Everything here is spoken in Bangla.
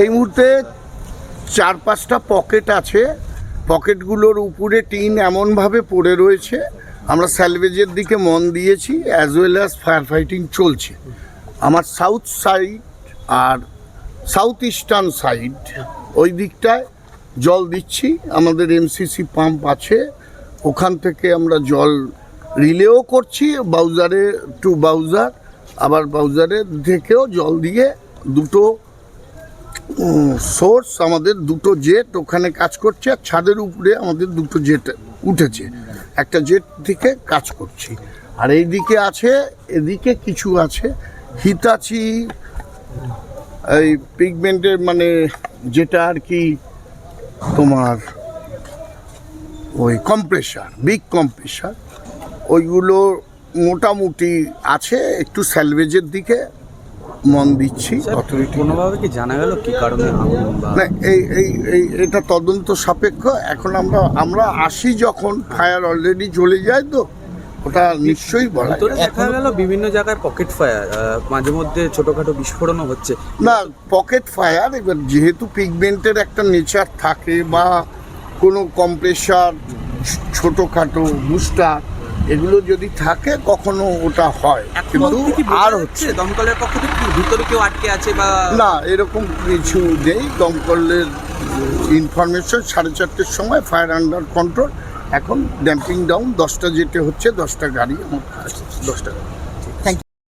এই মুহূর্তে চার পাঁচটা পকেট আছে। পকেটগুলোর উপরে টিন এমনভাবে পড়ে রয়েছে। আমরা স্যালভেজের দিকে মন দিয়েছি as well as fire fighting চলছে। আমার সাউথ সাইড আর সাউথ ইস্টার্ন সাইড ওই দিকটায় জল দিচ্ছি। আমাদের এমসিসি পাম্প আছে। ওখান থেকে আমরা জল রিলেও করছি বাউজারে টু বাউজার আবার বাউজারে থেকেও জল দিয়ে দুটো সোর্স আমাদের দুটো জেট ওখানে কাজ করছে আর ছাদের উপরে আমাদের দুটো জেট উঠেছে। একটা জেট থেকে কাজ করছি। আর এইদিকে আছে, এদিকে কিছু আছে। হিতাচি এই পিগমেন্টের মানে যেটা আর কি তোমার ওই কম্প্রেসার বিগ কম্প্রেসার ওইগুলো মোটামুটি আছে একটু স্যালভেজের দিকে। মন দিচ্ছি অথরিটি কোনোভাবে কি জানা গেল কি কারণে না এই এই এই এটা তদন্ত সাপেক্ষ। এখন আমরা আমরা আসি যখন ফায়ার অলরেডি চলে যায় তো ওটা নিশ্চয়ই বলা দেখা গেল বিভিন্ন জায়গায় পকেট ফায়ার মাঝে মধ্যে ছোটখাটো বিস্ফোরণও হচ্ছে। না পকেট ফায়ার এবার যেহেতু পিগমেন্টের একটা নেচার থাকে বা কোনো কম্প্রেসার ছোটোখাটো বুস্টার এগুলো যদি থাকে কখনো ওটা হয়। কিন্তু আর হচ্ছে দমকলের পক্ষ থেকে ভিতরে কেউ আটকে আছে বা না এরকম কিছু নেই। দমকলের ইনফরমেশন সাড়ে চারটের সময় ফায়ার আন্ডার কন্ট্রোল এখন ড্যাম্পিং ডাউন দশটা যেতে হচ্ছে দশটা গাড়ি আমার দশটা গাড়ি।